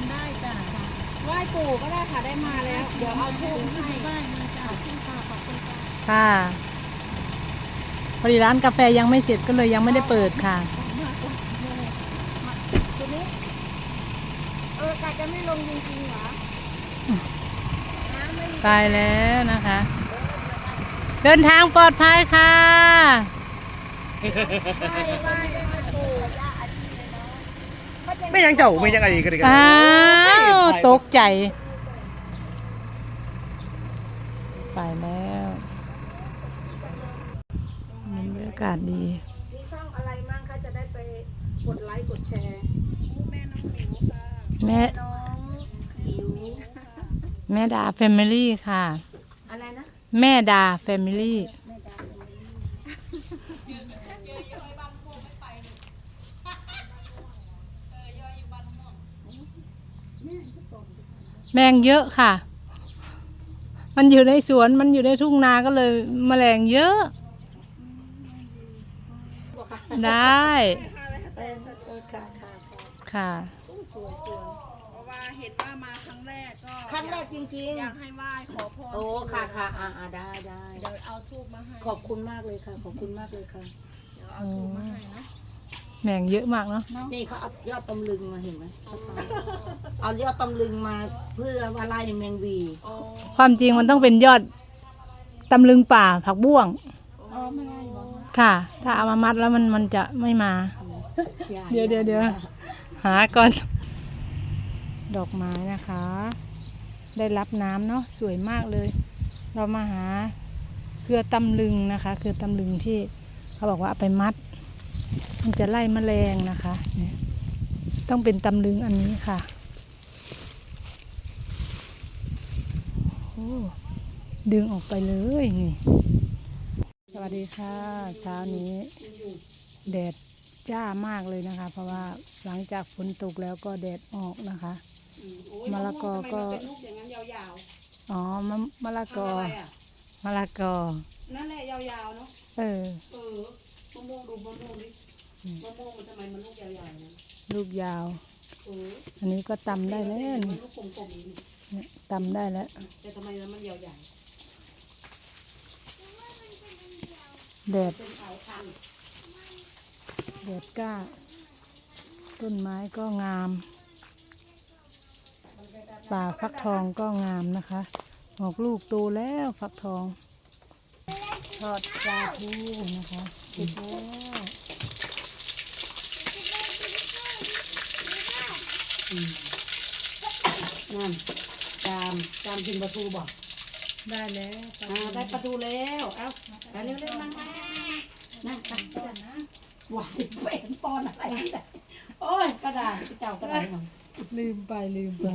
นได้จ้ะไหว้ปู่ก็ได้ค่ะได้มาแล้ว เดี๋ยวเอาทูบให้ไหว้มาจ้ะขึ้นค่ะขอบคุณค่ะค่ะพอดีร้านกาแฟยังไม่เสร็จก็เลยยังไม่ได้เปิดค่ะตัวนี้เออกาจะไม่ลงจริงๆเหรอน้ำไม่มีไปแล้วนะคะ เดินทางปลอดภัยค่ะ ไม่ยังเจ้าไม่ยังอะไรกันเลยกันอ้าวตกใจ ไปแล้วบรรยากาศดีมีช่องอะไรมั่งคะจะได้ไปกดไลค์กดแชร์แม่น้องหมิวค่ะแม่น้องหิวแม่ดาแฟมิลี่ค่ะ อะไรนะ แม่ดาแฟมิลี่ แม่ดาสมิลี่ แมงเยอะค่ะ มันอยู่ในสวนมันอยู่ในทุ่งนาก็เลยแมลงเยอะ ได้เออเออค่ะค่ะค่ะค่ะโอ้สวยสวยเพราะว่าเห็นว่ามาครั้งแรกก็ครั้งแรกจริงอยากให้ไหว้ขอพรๆโอ้ค่ะค่ะอ่าอ่าได้ได้เดี๋ยวเอาทูบมาให้ขอบคุณมากเลยค่ะ ขอบคุณมากเลยค่ะ เดี๋ยวเอาทูบมาให้เนาะ แมงเยอะมากเนาะนี่เขาเอายอดตำลึงมาเห็นไหมเขาทำเอายอดตำลึงมาเพื่อว่าไล่แมงวีโอ้ความจริงมันต้องเป็นยอดตำลึงป่าผักบ้วงอ๋อไม่ได้หรอค่ะ ถ้าเอามามัดแล้วมันมันจะไม่มา เดี๋ยวเดี๋ยวเดี๋ยวหาก่อน ดอกไม้นะคะ ได้รับน้ำเนาะสวยมากเลย เรามาหาเครือตำลึงนะคะเครือตำลึงที่เขาบอกว่าเอาไปมัด มันจะไล่แมลงนะคะเนี่ยต้องเป็นตำลึงอันนี้ค่ะโอ้ดึงออกไปเลยนี่สวัสดีค่ะ เช้านี้แดดจ้ามากเลยนะคะ เพราะว่าหลังจากฝนตกแล้วก็แดดออกนะคะมะละกอก็ลูกอย่างนั้นยาวอ๋อมะมะละๆกออะไรอะมะละกอนั่นแหละยาวๆเนาะเออเออมะม่วงดูมะม่วงดิ มะม่วงมันทำไมมันลูกยาวๆนะลูกยาว เอออันนี้ก็ตำได้แล้วมันนี่ลูกกลมๆนี่เนี่ยตำได้แล้ว แต่ทำไมมันยาวแดดๆเป็นเขาพันธุ์แดดกล้า ต้นไม้ก็งาม ป่าฟักทองก็งามนะคะออกลูกโตแล้วฟักทอง ทอดปลาทูนะคะเสร็จแล้ว นั่นจามจามกินปลาทูบอกได้แล้วอ่าได้ปลาทูแล้ว เอ้าไปเร็วๆนั่งมานั่งตักก่อนนะหวานเป็นปอนอะไรเนี่ยโอ้ยกระดาษเจ้ากระดาษหน่อยลืมไปลืมไป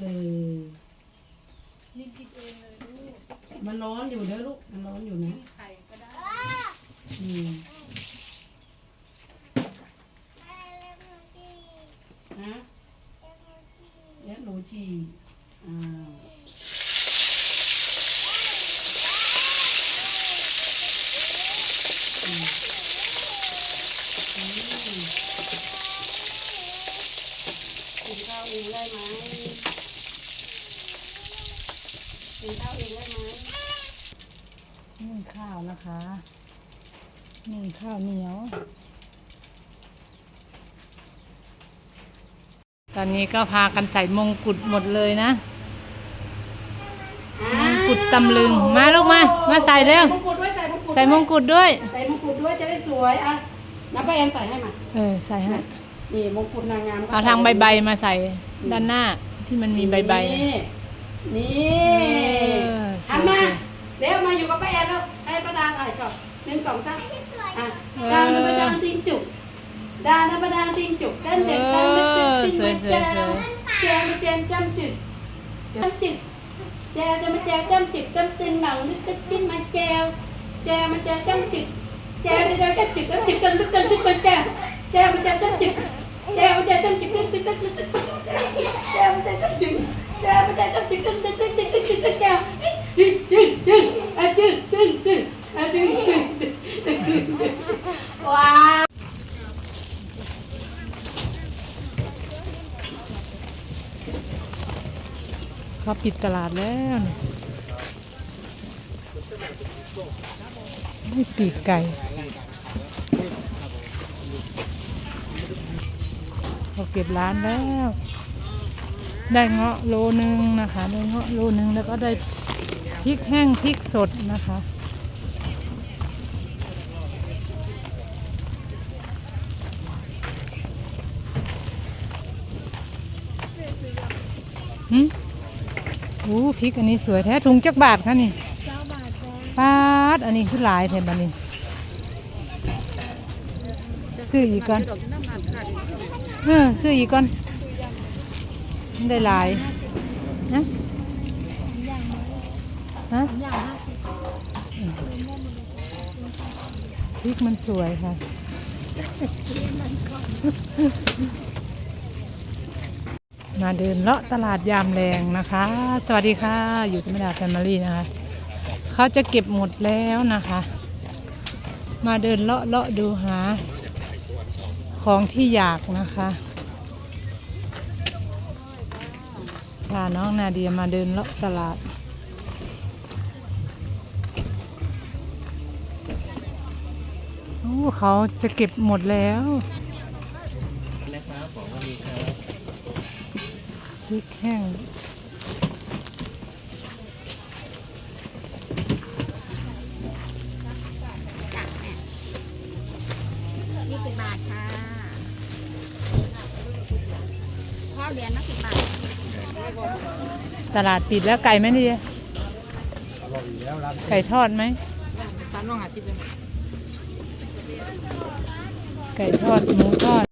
เออมันร้อนอยู่เด้อลูก มันร้อนอยู่นะอืมฮะเล็บหนูฉี่อ่าอืมอืม กินข้าวเองได้ไหมกินข้าวเองได้ไหมนึ่งข้าวนะคะนึ่งข้าวเหนียว ตอนนี้ก็พากันใส่มงกุฎหมดเลยนะ มงกุฎตำลึง มาลูกมา มาใส่เร็ว มงกุฎด้วยใส่มงกุฎใส่มงกุฎด้วย ใส่มงกุฎด้วยจะได้สวยอะ นับป้าแอนใส่ให้มาเออใส่ให้นี่มงกุฎนางงามก็เอาทางใบใบๆมาใส่ด้านหน้าที่มันมีใบใบนี่นี่เออสวยๆหันมาเร็วมาอยู่กับป้าแอนแล้วให้ป้าดาถ่ายช็อตหนึ่งสองสามอะดาวน้ำประดางติงจุกดาวน้ำประดางติงจุกเต้นเด็กเต้นเด็กเต้นติ้งมาแจวแจวมาแจวจำจุดจำจุดแจวจะมาแจวจำจุดจำตินหนังนึกติ้งมาแจวแจวมาแจวจำจุด ചേട്ടൻ chicken chicken chicken chicken ചേട്ടൻ ചേട്ടൻ ചിക്കൻ ചേട്ടൻ ചേട്ടൻ ചിക്കൻ ചിക്കൻ ചിക്കൻ ചേട്ടൻ ചേട്ടൻ ചിക്കൻ ചേട്ടൻ ചേട്ടൻ ചിക്കൻ ചിക്കൻ ചിക്കൻ ചിക്കൻ ചേട്ടൻ ว้าเขาปิดตลาดแล้วไม่ปีกไก่ เขาเก็บร้านแล้ว ได้เงาะโลนึงนะคะได้เงาะโลนึงแล้วก็ได้พริกแห้งพริกสดนะคะหืมโอ้พริกอันนี้สวยแท้ถุงจักบาทคะนี่บาทจ้าปาดอันนี้คือหลายแทนบันนี้ซื้ออีกก่อน เออซื้ออีกก่อนได้หลายนะฮะพริกมันสวยค่ะมาเดินเลาะตลาดยามแรงนะคะ สวัสดีค่ะ อยู่กับแม่ดาแฟมิลี่นะคะ เขาจะเก็บหมดแล้วนะคะ มาเดินเลาะเลาะดูหา ของที่อยากนะคะพาน้องนาเดียมาเดินเลาะตลาด โอ้เขาจะเก็บหมดแล้วพริกแห้ง สิบบาทค่ะข้าวเหรียญละสิบบาทตลาดปิดแล้วไก่ไหมนี่ไก่ทอดไหมสามร้อยห้าสิบเลยไก่ทอดหมูทอด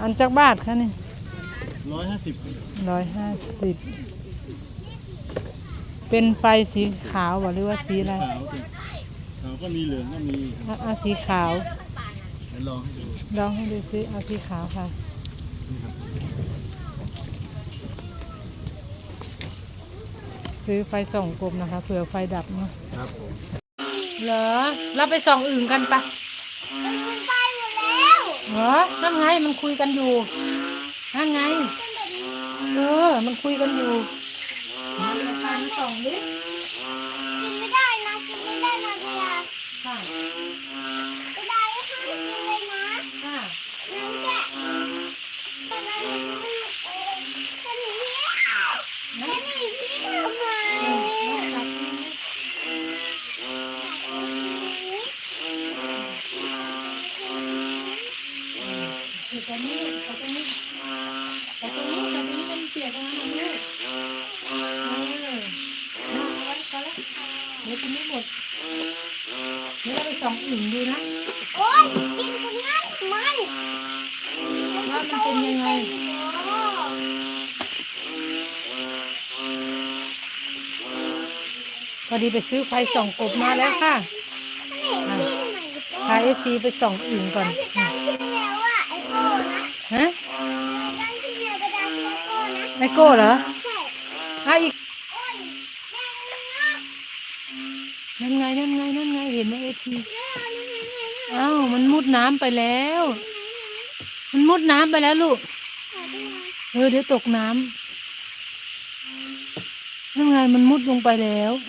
อันจักบาทคะนี่ร้อยห้าสิบร้อยห้าสิบเป็นไฟสีขาวบ่หรือว่าสีอะไรขาวสิขาวก็มีเหลืองก็มีเอาเอาสีขาว เดี๋ยวลองให้ดูลองให้ดูซิเอาสีขาวค่ะ ซื้อไฟส่องกลมนะคะเผื่อไฟดับเนาะครับผมเหรอเราไปส่องอื่นกันปะมันไปหมดแล้ว เหรอนั่นไงมันคุยกันอยู่นั่นไง เออ มันคุยกันอยู่มาเลยค่ะมาส่องดิกิ ตรงนี้เอาตรงนี้เอาตรงนี้เอตรงนี้เป็นเปียกแล้วนะลูกเออเอาไว้พอแล้วเดี๋ยวกินไม่หมดเดี๋ยวเราไปส่องอื่นดูนะโอ๊ยกินตรงนั้นทำไมว่ามันเป็นยังไงพอดีไปซื้อไฟส่องกบมาแล้วค่ะพาเอฟซีไปส่องอื่นก่อน ฮะตั้งชื่อแล้วกระดาษไอโก้นะไอโก้เหรอใช่เอาอีกโอ้ยแม่งนะนั่นไงนั่นไงนั่นไงเห็นไหมเอฟซีแม่เอานี่ไงไงไงอ้าวมันมุดน้ำไปแล้ว มันมุดน้ำไปแล้วลูกเอาดิไงเออเดี๋ยวตกน้ำนั่นไงมันมุดลงไปแล้วเ